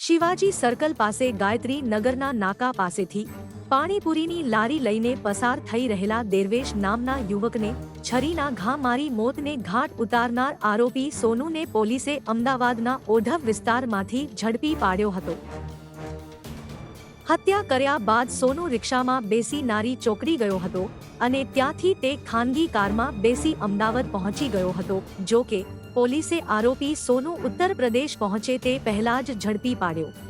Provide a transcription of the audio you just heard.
Shivaji circle પાસે ગાયત્રી નગરના નાકા પાસેથી પાણીપુરીની લારી લઈને પસાર થઈ રહેલા દેરવેશ નામના યુવકને છરીના ઘા મારી મોતને ઘાટ ઉતારનાર આરોપી સોનુને પોલીસે અમદાવાદના ઓઢવ વિસ્તારમાંથી ઝડપી પાડ્યો હતો. હત્યા કર્યા બાદ સોનુ રિક્ષામાં બેસી નારી ચોકડી ગયો હતો અને ત્યાંથી તે ખાનગી કારમાં બેસી અમદાવાદ પહોંચી ગયો હતો, જો કે પોલીસે આરોપી સોનુ ઉત્તર પ્રદેશ પહોંચે તે પહેલા જ ઝડપી પાડ્યો.